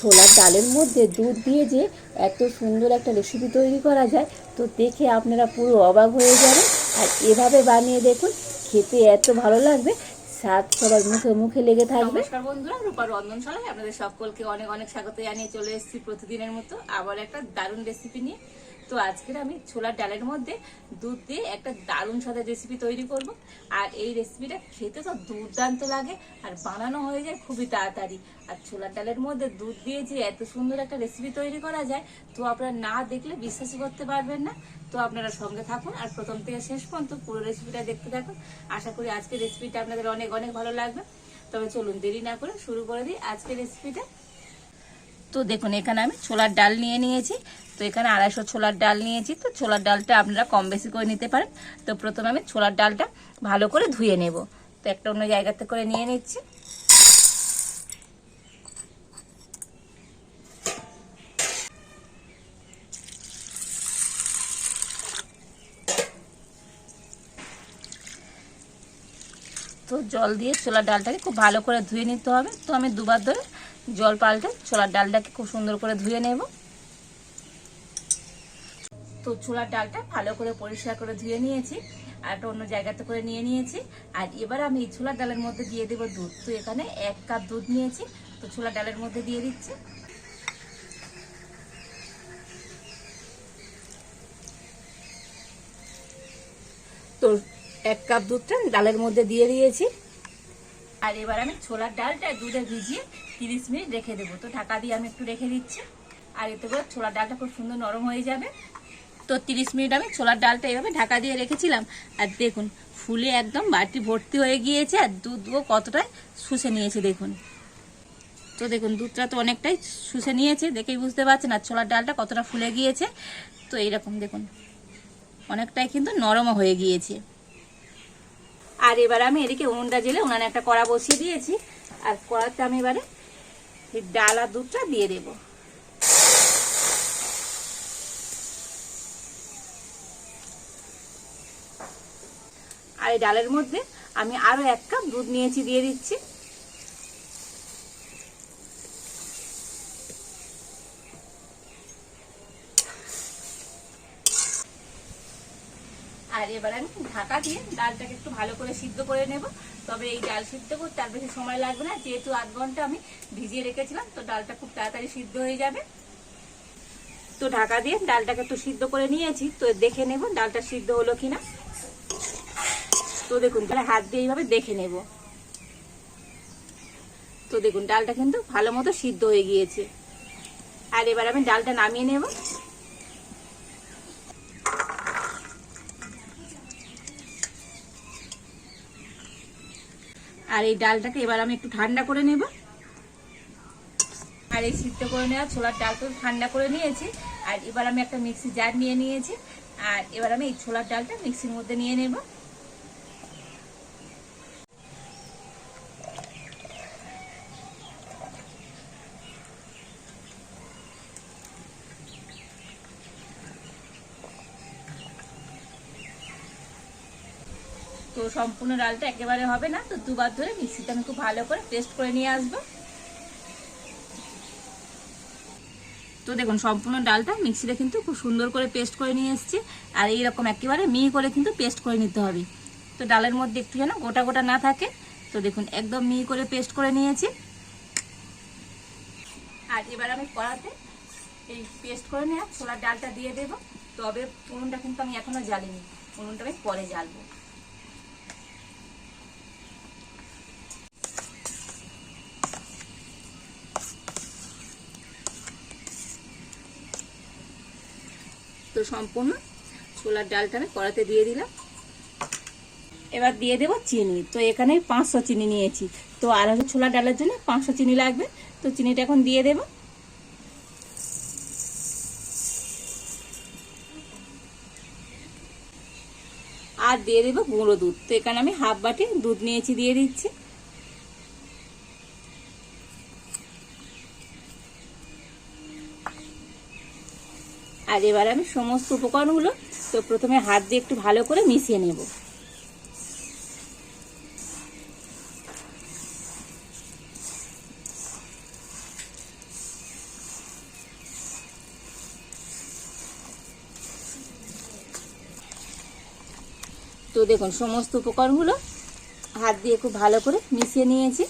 ছোলার ডালের মধ্যে দুধ দিয়ে যে এত সুন্দর একটা রেসিপি তৈরি করা যায়, তো দেখে আপনারা পুরো অবাক হয়ে যাবেন। আর এভাবে বানিয়ে দেখুন, খেতে এত ভালো লাগবে, স্বাদ সবার মুখে মুখে লেগে থাকবে। নমস্কার বন্ধুরা রূপা রন্ধনশালায় আপনাদের সকলকে অনেক অনেক স্বাগত জানিয়ে চলে এসেছি প্রতিদিনের মতো আবার একটা দারুণ রেসিপি নিয়ে। তো আজকের আমি ছোলার ডালের মধ্যে দুধ দিয়ে একটা দারুণ স্বাদের রেসিপি তৈরি করব। আর এই রেসিপিটা খেতে তো দুর্দান্ত লাগে আর বানানো হয়ে যায় খুবই তাড়াতাড়ি। আর ছোলার ডালের মধ্যে দুধ দিয়ে যে এত সুন্দর একটা রেসিপি তৈরি করা যায়, তো আপনারা না দেখলে বিশ্বাসই করতে পারবেন না। তো আপনারা সঙ্গে থাকুন আর প্রথম থেকে শেষ পর্যন্ত পুরো রেসিপিটা দেখতে থাকুন। আশা করি আজকের রেসিপিটা আপনাদের অনেক অনেক ভালো লাগবে। তবে চলুন দেরি না করে শুরু করে দিই আজকের রেসিপিটা তো দেখুন, এখানে আমি ছোলার ডাল নিয়ে নিয়েছি। তো এখানে আড়াইশো ছোলার ডাল নিয়েছি। তো ছোলার ডালটা আপনারা কম বেশি করে নিতে পারেন। তো প্রথমে আমি ছোলার ডালটা ভালো করে ধুয়ে নেব। তো একটা অন্য জায়গাতে করে নিয়ে নিচ্ছি। তো জল দিয়ে ছোলার ডালটাকে খুব ভালো করে ধুয়ে নিতে হবে। তো আমি দুবার ধরে জল পাল্টে ছোলার ডালটাকে খুব সুন্দর করে ধুয়ে নেব। তো ছোলার ডালটা ভালো করে পরিষ্কার করে ধুয়ে নিয়েছি, আর একটা অন্য জায়গাতে করে নিয়ে নিয়েছি। আর এবার আমি ছোলার ডালের মধ্যে দিয়ে দেবো দুধ। তো এখানে এক কাপ দুধ নিয়েছি, তো ছোলার ডালের মধ্যে দিয়ে দিচ্ছি। তো এক কাপ দুধটা ডালের মধ্যে দিয়ে দিয়েছি। আর এবার আমি ছোলার ডালটা দুধে ভিজিয়ে তিরিশ মিনিট রেখে দেবো। তো ঢাকা দিয়ে আমি একটু রেখে দিচ্ছি। আর এতে করে ছোলার ডালটা খুব সুন্দর নরম হয়ে যাবে। তো তিরিশ মিনিট আমি ছোলার ডালটা এভাবে ঢাকা দিয়ে রেখেছিলাম। আর দেখুন, ফুলে একদম বাটি ভর্তি হয়ে গিয়েছে আর দুধও কতটাই শুষে নিয়েছে দেখুন। তো দেখুন, দুধটা তো অনেকটাই শুষে নিয়েছে, দেখেই বুঝতে পারছেন আর ছোলার ডালটা কতটা ফুলে গিয়েছে। তো এইরকম দেখুন, অনেকটাই কিন্তু নরমও হয়ে গিয়েছে। আর এবার আমি এদিকে উনুনটা জেলে উনানে একটা কড়া বসিয়ে দিয়েছি। আর কড়াতে আমি এবারে ডাল আর দুধটা দিয়ে দেব। আর এই ডালের মধ্যে আমি আরও এক কাপ দুধ নিয়েছি, দিয়ে দিচ্ছি। এবার আমি ঢাকা দিয়ে ডালটাকে একটু ভালো করে সিদ্ধ করে নেব। তবে এই ডাল সিদ্ধ করতে আর বেশি সময় লাগবে না, যেহেতু আধ ঘণ্টা আমি ভিজিয়ে রেখেছিলাম, তো ডালটা খুব তাড়াতাড়ি সিদ্ধ হয়ে যাবে। তো ঢাকা দিয়ে ডালটাকে একটু সিদ্ধ করে নিয়েছি, তো দেখে নেব ডালটা সিদ্ধ হলো কিনা। তো দেখুন, তাহলে হাত দিয়ে এইভাবে দেখে নেব। তো দেখুন, ডালটা কিন্তু ভালো মতো সিদ্ধ হয়ে গিয়েছে। আর এবার আমি ডালটা নামিয়ে নেব। আর এই ডালটাকে এবার আমি একটু ঠান্ডা করে নেব। আর এই সিদ্ধ করে নেওয়া ছোলার ডালটা ঠান্ডা করে নিয়েছি। আর এবার আমি একটা মিক্সি জার নিয়ে নিয়েছি। আর এবার আমি এই ছোলার ডালটা মিক্সির মধ্যে নিয়ে নেব। তো সম্পূর্ণ ডালটা একেবারে হবে না, তো দুবার ধরে মিক্সিতে আমি খুব ভালো করে পেস্ট করে নিয়ে আসব। তো দেখুন, সম্পূর্ণ ডালটা মিক্সিতে কিন্তু খুব সুন্দর করে পেস্ট করে নিয়ে এসেছি, আর এইরকম একেবারে মিহি করে কিন্তু পেস্ট করে নিতে হবে। তো ডালের মধ্যে একটু যেন গোটা গোটা না থাকে, তো দেখুন, একদম মিহি করে পেস্ট করে নিয়েছি। আর এবার আমি কড়াতে এই পেস্ট করে নেওয়া ছোলার ডালটা দিয়ে দেবো। তবে উনুনটা কিন্তু আমি এখনও জ্বালিনি উনুনটা আমি পরে জ্বালবো। সম্পূর্ণ ছোলার ডালটা আমি কড়াতে দিয়ে দিলাম। এবার দিয়ে দেবো চিনি। তো এখানে পাঁচশো চিনি নিয়েছি। তো আড়াইশো ছোলার ডালের জন্য পাঁচশো চিনি লাগবে। তো চিনিটা এখন দিয়ে দেবো। আর দিয়ে দেবো গুঁড়ো দুধ। তো এখানে আমি হাফ বাটি দুধ নিয়েছি, দিয়ে দিচ্ছি। আর এবার আমি সমস্ত উপকরণগুলো, তো প্রথমে হাত দিয়ে একটু ভালো করে মিশিয়ে নেব। তো দেখুন, সমস্ত উপকরণগুলো হাত দিয়ে খুব ভালো করে মিশিয়ে নিয়েছি।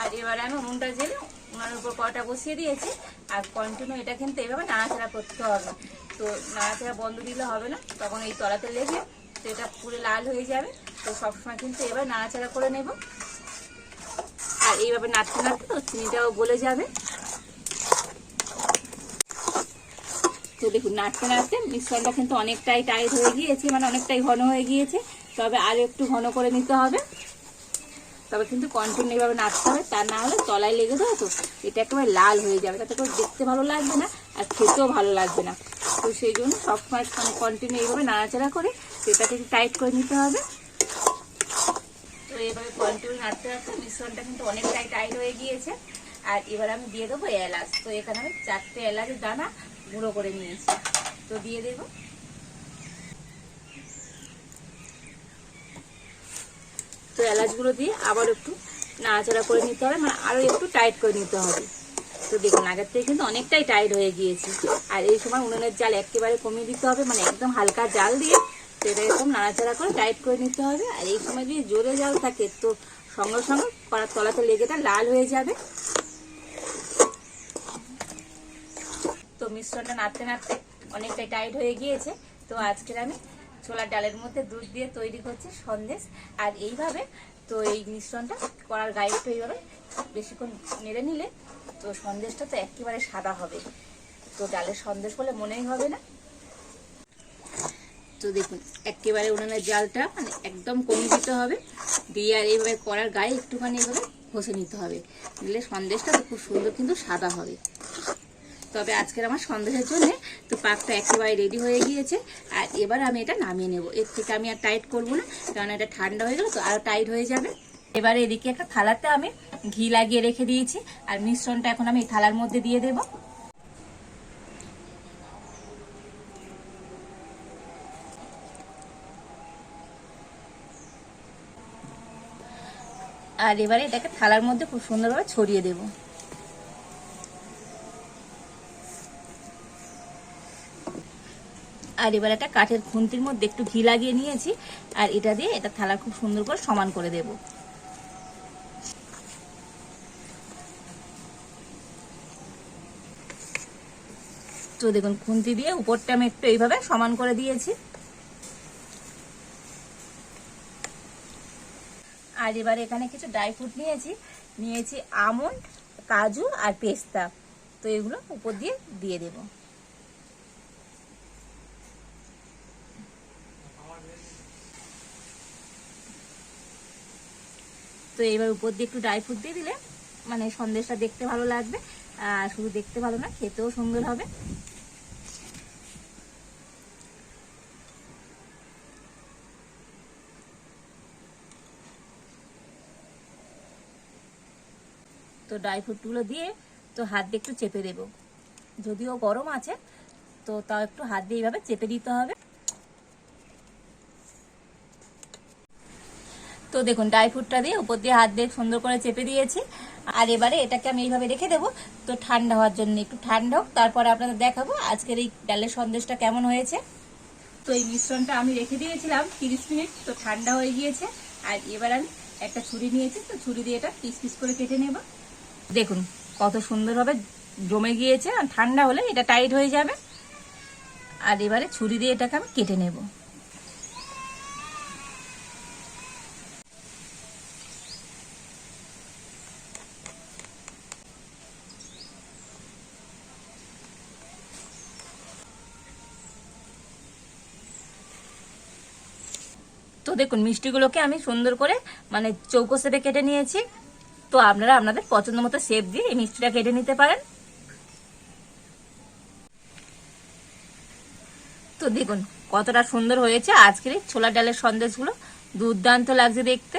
আর এবারে আমি উনুনটা জেলে উনার উপর কটা বসিয়ে দিয়েছি, আর কন্টিনিউ এটা কিন্তু এভাবে নাড়াচাড়া করতে হবে। তো নাড়াচাড়া বন্ধ দিলে হবে না, তখন এই তলাতে লেগে তো এটা পুরো লাল হয়ে যাবে। তো সবসময় কিন্তু এবার নাড়াচাড়া করে নেব। আর এইভাবে নাড়তে নাড়তে তো চিনিটাও গলে যাবে। তো দেখুন, নাড়তে নাড়তে মিশ্রণটা কিন্তু অনেকটাই টাইট হয়ে গিয়েছে মানে অনেকটাই ঘন হয়ে গিয়েছে। তবে আর একটু ঘন করে নিতে হবে। তবে কিন্তু কন্টিনিউ ভাবে নাড়তে হবে, তা না হলে তলায় লেগে যাবে তো, এটা একেবারে লাল হয়ে যাবে। তাতে করে দেখতে ভালো লাগবে না আর খেতেও ভালো লাগবে না। তো সেই জন্য সবসময় মানে কন্টিনিউ এইভাবে নাড়াচাড়া করে সেটাকে টাইট করে নিতে হবে। তো এইভাবে কন্টিনিউ নাড়তে নাড়তে মিশ্রণটা কিন্তু অনেকটাই টাইট হয়ে গিয়েছে। আর এবার আমি দিয়ে দেবো এলাচ। তো এখানে আমি চারটে এলাচের দানা গুঁড়ো করে নিয়েছি। তো দিয়ে দেবো। তো এলাচগুলো দিয়ে আবার একটু নাড়াচাড়া করে নিতে হবে মানে আরও একটু টাইট করে নিতে হবে। তো দেখুন, আগের থেকে কিন্তু অনেকটাই টাইট হয়ে গিয়েছে। আর এই সময় উনুনের জাল একেবারে কমিয়ে দিতে হবে মানে একদম হালকা জাল দিয়ে তো এরকম নাড়াচাড়া করে টাইট করে নিতে হবে। আর এই সময় যদি জোরে জাল থাকে, তো সঙ্গে সঙ্গে কড়ার তলাতে লেগেটা লাল হয়ে যাবে। তো মিশ্রণটা নাড়তে নাড়তে অনেকটাই টাইট হয়ে গিয়েছে। তো আজকের আমি ছোলার ডালের মধ্যে দুধ দিয়ে তৈরি করছি সন্দেশ। আর এইভাবে তো এই মিশ্রণটা করার গায়ে একটু এইভাবে বেশিক্ষণ নেড়ে নিলে তো সন্দেশটা তো একেবারে সাদা হবে। তো ডালের সন্দেশ বলে মনেই হবে না। তো দেখুন, একেবারে উনুনের জালটা মানে একদম কমিয়ে দিতে হবে। দিয়ে আর এইভাবে করার গায়ে একটুখানি এইভাবে ঘষে নিতে হবে। দিলে সন্দেশটা তো খুব সুন্দর কিন্তু সাদা হবে। তবে আজকের আমার সন্দেহের জন্য তো পাকটা একেবারে রেডি হয়ে গিয়েছে। আর এবার আমি এটা নামিয়ে নেব। এর থেকে আমি আর টাইট করব না, কারণ এটা ঠান্ডা হয়ে গেল, তো আরও টাইট হয়ে যাবে। এবারে এদিকে একটা থালাতে আমি ঘি লাগিয়ে রেখে দিয়েছি, আর মিশ্রণটা এখন আমি এই থালার মধ্যে দিয়ে দেব। আর এবারে এটাকে থালার মধ্যে খুব সুন্দরভাবে ছড়িয়ে দেবো। আর এবার একটা কাঠের খুন্তির মধ্যে একটু ঘি লাগিয়ে নিয়েছি, আর এটা দিয়ে এটা থালা খুব সুন্দর করে সমান করে দেব। তো দেখুন, খুন্তি দিয়ে উপরটা আমি একটু এইভাবে সমান করে দিয়েছি। আর এবার এখানে কিছু ড্রাই ফ্রুট নিয়েছি নিয়েছি আমন্ড, কাজু আর পেস্তা। তো এগুলো উপর দিয়ে দিয়ে দেবো। তো এইবার উপর দিয়ে একটু ড্রাই ফ্রুট দিয়ে দিলে মানে সন্দেশটা দেখতে ভালো লাগবে, আর শুধু দেখতে ভালো না, খেতেও সুন্দর হবে। তো ড্রাই ফ্রুটগুলো দিয়ে তো হাত দিয়ে একটু চেপে দেব। যদিও গরম আছে, তো তাও একটু হাত দিয়ে এইভাবে চেপে দিতে হবে। দেখুন ড্রাই ফ্রুটটা দিয়ে উপর দিয়ে হাত দিয়ে সুন্দর করে চেপে দিয়েছি। আর এবারে এটাকে আমি এইভাবে রেখে দেবো। তো ঠান্ডা হওয়ার জন্য একটু ঠান্ডা হোক, তারপরে আপনাদের দেখাবো আজকের এই ডালের সন্দেশটা কেমন হয়েছে। তো এই মিশ্রণটা আমি রেখে দিয়েছিলাম তিরিশ মিনিট, তো ঠান্ডা হয়ে গিয়েছে। আর এবার আমি একটা ছুরি নিয়েছি, তো ছুরি দিয়ে এটা পিস পিস করে কেটে নেব। দেখুন, কত সুন্দরভাবে জমে গিয়েছে, আর ঠান্ডা হলে এটা টাইট হয়ে যাবে। আর এবারে ছুরি দিয়ে এটাকে আমি কেটে নেব। দেখুন, মিষ্টিগুলোকে আমি সুন্দর করে মানে চৌকো সেপে কেটে নিয়েছি। তো আপনারা আপনাদের পছন্দ মতো শেপ দিয়ে এই মিষ্টিটা কেটে নিতে পারেন। তো দেখুন, কতটা সুন্দর হয়েছে আজকের এই ছোলা ডালের সন্দেশগুলো। দুর্দান্ত লাগছে দেখতে।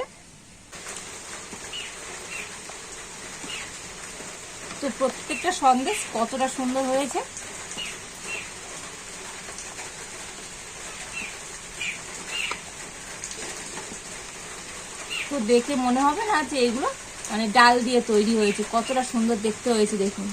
তো প্রত্যেকটা সন্দেশ কতটা সুন্দর হয়েছে। তো দেখে মনে হবে না যে এগুলো মানে ডাল দিয়ে তৈরি হয়েছে। কতটা সুন্দর দেখতে হয়েছে দেখুন।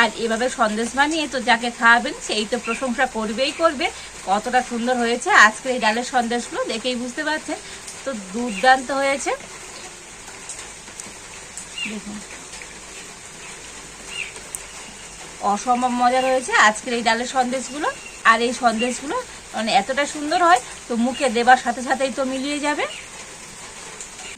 আর এভাবে সন্দেশ বানিয়ে তো যাকে খাওয়াবেন সেই তো প্রশংসা করবেই করবে। কতটা সুন্দর হয়েছে। আজকের এই ডালের সন্দেশগুলো দেখেই বুঝতে পারছেন। তো দুর্দান্ত হয়েছে। দেখুন। অসম্ভব মজার হয়েছে আজকের এই ডালের সন্দেশগুলো। আর এই সন্দেশগুলো মানে এতটা সুন্দর হয়, তো মুখে দেবার সাথে সাথেই তো মিলিয়ে যাবে।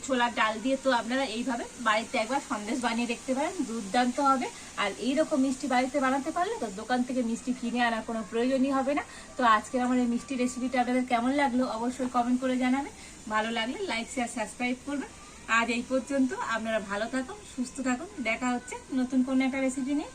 ছোলার ডাল দিয়ে তো আপনারা এইভাবে বাড়িতে একবার সন্দেশ বানিয়ে দেখতে পারেন, দুর্দান্ত হবে। আর এইরকম মিষ্টি বাড়িতে বানাতে পারলে তো দোকান থেকে মিষ্টি কিনে আনার কোনো প্রয়োজনই হবে না। তো আজকের আমার এই মিষ্টি রেসিপিটা আপনাদের কেমন লাগল অবশ্যই কমেন্ট করে জানাবেন। ভালো লাগলে লাইক শেয়ার সাবস্ক্রাইব করবেন। আজ এই পর্যন্ত আপনারা ভালো থাকুন, সুস্থ থাকুন। দেখা হচ্ছে নতুন কোনো একটা রেসিপি নিয়ে।